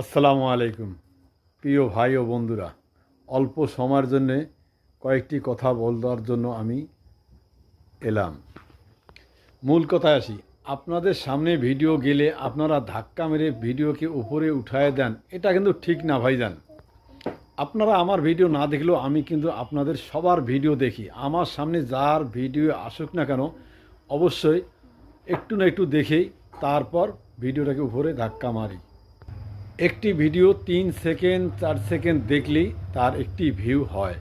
আসসালামু আলাইকুম। প্রিয় ভাই ও বন্ধুরা, অল্প সময়ের জন্যে কয়েকটি কথা বলার জন্য আমি এলাম। মূল কথায় আসি, আপনাদের সামনে ভিডিও গেলে আপনারা ধাক্কা মেরে ভিডিওকে উপরে উঠায় দেন, এটা কিন্তু ঠিক না ভাইজান। আপনারা আমার ভিডিও না দেখলেও আমি কিন্তু আপনাদের সবার ভিডিও দেখি। আমার সামনে যার ভিডিও আসুক না কেন, অবশ্যই একটু না একটু দেখেই তারপর ভিডিওটাকে উপরে ধাক্কা মারি। একটি ভিডিও তিন সেকেন্ড, চার সেকেন্ড দেখলেই তার একটি ভিউ হয়।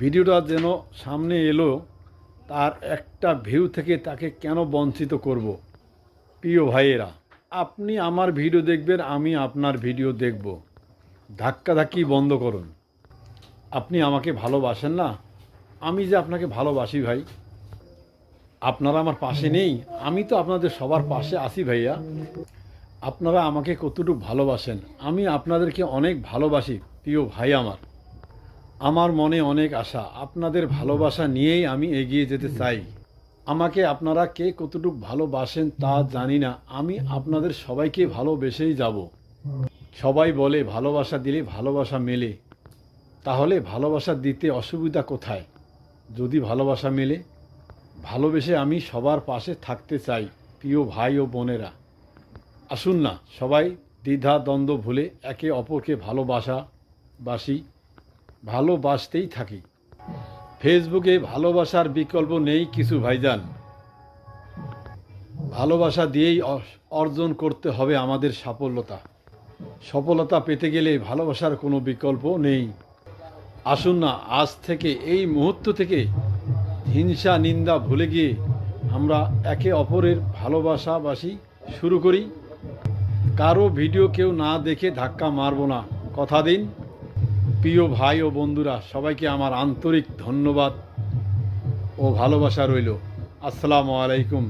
ভিডিওটা যেন সামনে এলো, তার একটা ভিউ থেকে তাকে কেন বঞ্চিত করব? প্রিয় ভাইয়েরা, আপনি আমার ভিডিও দেখবেন, আমি আপনার ভিডিও দেখব। ধাক্কাধাক্কি বন্ধ করুন। আপনি আমাকে ভালোবাসেন না? আমি যে আপনাকে ভালোবাসি ভাই, আপনারা আমার পাশে নেই। আমি তো আপনাদের সবার পাশে আছি ভাইয়া। আপনারা আমাকে কতটুকু ভালোবাসেন? আমি আপনাদেরকে অনেক ভালোবাসি, প্রিয় ভাই আমার। আমার মনে অনেক আশা। আপনাদের ভালোবাসা নিয়েই আমি এগিয়ে যেতে চাই। আমাকে আপনারা কে কতটুকু ভালোবাসেন তা জানি না। আমি আপনাদের সবাইকে ভালোবেসেই যাব। সবাই বলে, ভালোবাসা দিলে ভালোবাসা মেলে। তাহলে ভালোবাসা দিতে অসুবিধা কোথায়? যদি ভালোবাসা মেলে, ভালোবেসে আমি সবার পাশে থাকতে চাই, প্রিয় ভাই ও বোনেরা। আসুন না, সবাই দ্বিধা, দ্বন্দ্ব ভুলে একে অপরকে ভালোবাসা বাসি ভালোবাসতেই থাকি। ফেসবুকে ভালোবাসার বিকল্প নেই কিছু ভাইজান। ভালোবাসা দিয়েই অর্জন করতে হবে আমাদের সাফল্যতা। সফলতা পেতে গেলে ভালোবাসার কোনো বিকল্প নেই। আসুন না, আজ থেকে, এই মুহূর্ত থেকে হিংসা, নিন্দা ভুলে গিয়ে আমরা একে অপরের ভালোবাসাবাসি শুরু করি। কারও ভিডিও কেউ না দেখে ধাক্কা মারবো না। কথা দিন। প্রিয় ভাই ও বন্ধুরা, সবাইকে আমার আন্তরিক ধন্যবাদ ও ভালোবাসা রইল। আসসালামু আলাইকুম।